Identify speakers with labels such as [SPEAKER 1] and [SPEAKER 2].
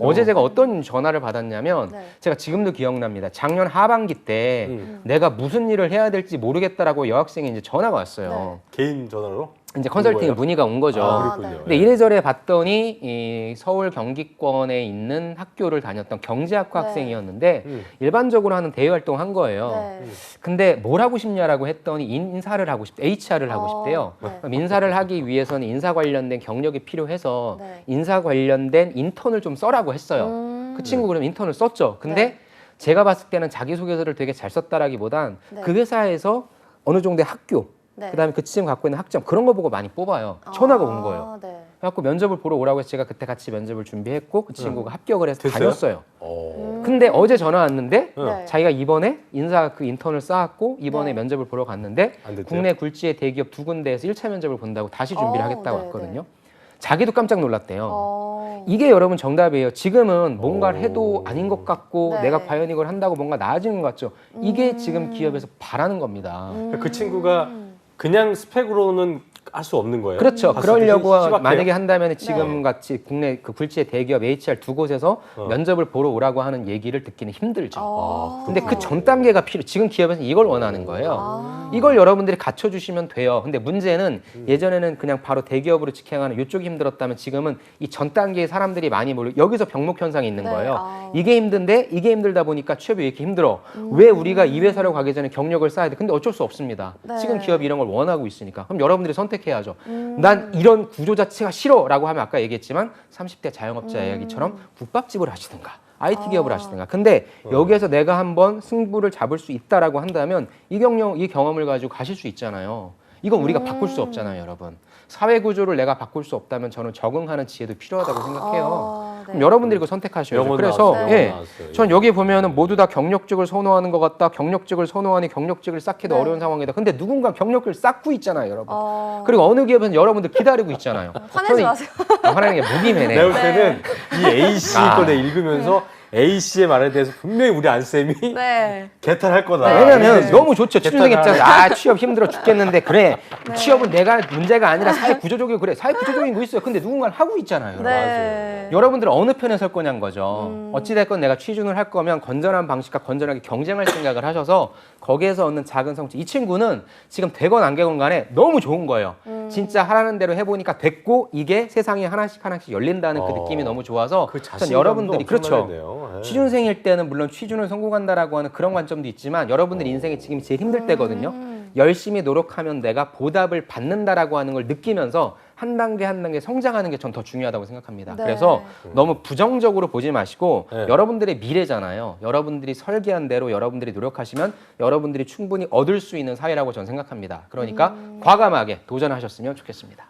[SPEAKER 1] 어제 제가 어떤 전화를 받았냐면
[SPEAKER 2] 네.
[SPEAKER 1] 제가 지금도 기억납니다. 작년 하반기 때
[SPEAKER 3] 음.
[SPEAKER 1] 내가 무슨 일을 해야 될지 모르겠다라고 여학생이 이제 전화가 왔어요.
[SPEAKER 3] 개인 전화로?
[SPEAKER 1] 이제 컨설팅? 문의가 온 거죠.
[SPEAKER 2] 아,
[SPEAKER 3] 그랬군요.
[SPEAKER 2] 네.
[SPEAKER 1] 근데 이래저래 봤더니 이 서울 경기권에 있는 학교를 다녔던 경제학과
[SPEAKER 2] 네.
[SPEAKER 1] 학생이었는데
[SPEAKER 3] 음.
[SPEAKER 1] 일반적으로 하는 대외 활동 한 거예요.
[SPEAKER 2] 네.
[SPEAKER 1] 근데 뭘 하고 싶냐라고 했더니 인사를 하고 싶대, HR을 하고
[SPEAKER 2] 어,
[SPEAKER 1] 싶대요.
[SPEAKER 2] 네.
[SPEAKER 1] 그럼 인사를 하기 위해서는 인사 관련된 경력이 필요해서
[SPEAKER 2] 네.
[SPEAKER 1] 인사 관련된 인턴을 좀 써라고 했어요.
[SPEAKER 2] 음.
[SPEAKER 1] 그 친구 그럼 인턴을 썼죠. 근데
[SPEAKER 2] 네.
[SPEAKER 1] 제가 봤을 때는 자기소개서를 되게 잘 썼다라기보단
[SPEAKER 2] 네.
[SPEAKER 1] 그 회사에서 어느 정도의 학교,
[SPEAKER 2] 네.
[SPEAKER 1] 그다음에 그 친구 갖고 있는 학점 그런 거 보고 많이 뽑아요. 전화가 온 거예요.
[SPEAKER 2] 아, 네.
[SPEAKER 1] 그래갖고 면접을 보러 오라고 해서 제가 그때 같이 면접을 준비했고 그 친구가 합격을 해서
[SPEAKER 3] 됐어요?
[SPEAKER 1] 다녔어요.
[SPEAKER 3] 어.
[SPEAKER 1] 근데 어제 전화 왔는데
[SPEAKER 3] 응.
[SPEAKER 2] 네.
[SPEAKER 1] 자기가 이번에 인사 그 인턴을 쌓았고 이번에
[SPEAKER 2] 네.
[SPEAKER 1] 면접을 보러 갔는데
[SPEAKER 3] 안 됐대요?
[SPEAKER 1] 국내 굴지의 대기업 두 군데에서 1차 면접을 본다고 다시 준비를
[SPEAKER 2] 어,
[SPEAKER 1] 하겠다고
[SPEAKER 2] 네,
[SPEAKER 1] 왔거든요. 자기도 깜짝 놀랐대요.
[SPEAKER 2] 어.
[SPEAKER 1] 이게 여러분 정답이에요. 지금은 뭔가를
[SPEAKER 3] 오.
[SPEAKER 1] 해도 아닌 것 같고
[SPEAKER 2] 네.
[SPEAKER 1] 내가 과연 이걸 한다고 뭔가 나아지는 것 같죠. 이게
[SPEAKER 2] 음.
[SPEAKER 1] 지금 기업에서 바라는 겁니다.
[SPEAKER 2] 음.
[SPEAKER 3] 그 친구가 그냥 스펙으로는 할수 없는 거예요?
[SPEAKER 1] 그렇죠.
[SPEAKER 3] 아,
[SPEAKER 1] 그러려고? 만약에 한다면 지금
[SPEAKER 2] 네.
[SPEAKER 1] 같이 국내 그 굴지의 대기업 HR 두 곳에서
[SPEAKER 3] 어.
[SPEAKER 1] 면접을 보러 오라고 하는 얘기를 듣기는 힘들죠.
[SPEAKER 2] 아.
[SPEAKER 1] 근데 그 전 단계가 필요. 지금 기업에서는 이걸 원하는 거예요.
[SPEAKER 2] 아.
[SPEAKER 1] 이걸 여러분들이 갖춰 주시면 돼요. 근데 문제는 예전에는 그냥 바로 대기업으로 직행하는 이쪽이 힘들었다면 지금은 이 전 단계의 사람들이 많이 몰려 여기서 병목 현상이 있는
[SPEAKER 2] 네,
[SPEAKER 1] 거예요.
[SPEAKER 2] 아.
[SPEAKER 1] 이게 힘든데 이게 힘들다 보니까 취업이 왜 이렇게 힘들어? 왜 우리가 이 회사로 가기 전에 경력을 쌓아야 돼? 근데 어쩔 수 없습니다.
[SPEAKER 2] 네.
[SPEAKER 1] 지금 기업이 이런 걸 원하고 있으니까. 그럼 여러분들이 선 택해야죠.
[SPEAKER 2] 음.
[SPEAKER 1] 난 이런 구조 자체가 싫어라고 하면 아까 얘기했지만 30대 자영업자 이야기처럼 국밥집을 하시든가 IT 기업을
[SPEAKER 2] 아.
[SPEAKER 1] 하시든가. 근데 여기에서 내가 한번 승부를 잡을 수 있다라고 한다면 이 경력 이 경험을 가지고 가실 수 있잖아요. 이건 우리가 바꿀 수 없잖아요, 여러분. 사회 구조를 내가 바꿀 수 없다면 저는 적응하는 지혜도 필요하다고 생각해요.
[SPEAKER 2] 아, 네.
[SPEAKER 1] 그럼 여러분들이 그 선택하셔야죠. 그래서
[SPEAKER 3] 나왔어요.
[SPEAKER 2] 네.
[SPEAKER 1] 예,
[SPEAKER 3] 나왔어요.
[SPEAKER 1] 전 여기 보면은 모두 다 경력직을 선호하는 것 같다. 경력직을 선호하니 경력직을 쌓기도
[SPEAKER 2] 네.
[SPEAKER 1] 어려운 상황이다. 근데 누군가 경력직을 쌓고 있잖아요, 여러분.
[SPEAKER 2] 어.
[SPEAKER 1] 그리고 어느 기업에는 여러분들 기다리고 있잖아요.
[SPEAKER 2] 화내지
[SPEAKER 1] 저는
[SPEAKER 2] 마세요.
[SPEAKER 1] 아, 화내는 게 무기매네.
[SPEAKER 3] 내가 볼 때는 이 A 씨
[SPEAKER 1] 아.
[SPEAKER 3] 거내 읽으면서 A 씨의 말에 대해서 분명히 우리 안 쌤이
[SPEAKER 2] 네.
[SPEAKER 3] 개탄할 거다.
[SPEAKER 1] 아, 왜냐면
[SPEAKER 3] 네.
[SPEAKER 1] 너무 좋죠. 취준생. 입장에서 아 취업 힘들어 죽겠는데 그래
[SPEAKER 2] 네.
[SPEAKER 1] 취업은 내가 문제가 아니라 사회 구조적이고 그래 사회 구조적인 거 있어요. 근데 누군가는 하고 있잖아요. 여러분.
[SPEAKER 2] 네.
[SPEAKER 1] 여러분들은 어느 편에 설 거냐는 거죠.
[SPEAKER 2] 음.
[SPEAKER 1] 어찌됐건 내가 취준을 할 거면 건전한 방식과 건전하게 경쟁할 생각을 하셔서 거기에서 얻는 작은 성취. 이 친구는 지금 되건 안 되건 간에 너무 좋은 거예요.
[SPEAKER 2] 음.
[SPEAKER 1] 진짜 하라는 대로 해보니까 됐고 이게 세상에 하나씩 하나씩 열린다는 그
[SPEAKER 3] 어.
[SPEAKER 1] 느낌이 너무 좋아서
[SPEAKER 3] 그
[SPEAKER 1] 전
[SPEAKER 3] 자신감도
[SPEAKER 1] 여러분들이 그렇죠.
[SPEAKER 3] 엄청나겠네요. 예.
[SPEAKER 1] 취준생일 때는 물론 취준을 성공한다라고 하는 그런 관점도 있지만 여러분들 인생이 지금 제일 힘들 때거든요.
[SPEAKER 2] 음.
[SPEAKER 1] 열심히 노력하면 내가 보답을 받는다라고 하는 걸 느끼면서 한 단계 한 단계 성장하는 게 전 더 중요하다고 생각합니다.
[SPEAKER 2] 네.
[SPEAKER 1] 그래서 너무 부정적으로 보지 마시고
[SPEAKER 3] 네.
[SPEAKER 1] 여러분들의 미래잖아요. 여러분들이 설계한 대로 여러분들이 노력하시면 여러분들이 충분히 얻을 수 있는 사회라고 저는 생각합니다. 그러니까 과감하게 도전하셨으면 좋겠습니다.